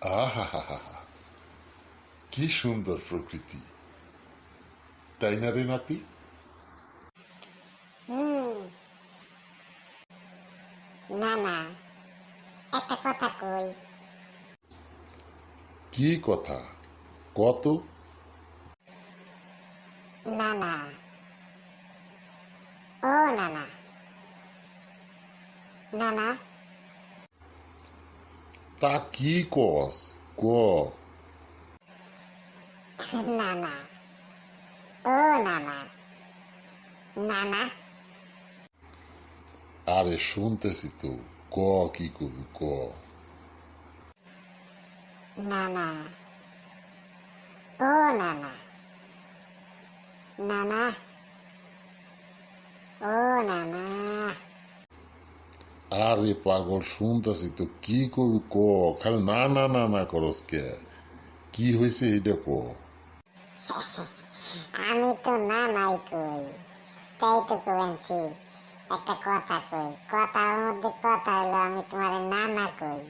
আহা কি সুন্দর প্রকৃতি। তাই না রে নাতি? না না একটা কথা কই। কি কথা? কত? না না। ও না না। না না। তা কি কস ক না না ও না না না না আরে শুনতেছি তো ক কি করবি ক না না ও না না না না ও না না আরে পাগল শুনতেছি তো কি করবি ক খালি না না না না করস কে কি হয়েছে এটা ক আমি তো না নাই কই তাই তো কইছি একটা কথা কই কথার মধ্যে কথা হলো আমি তোমার না না কই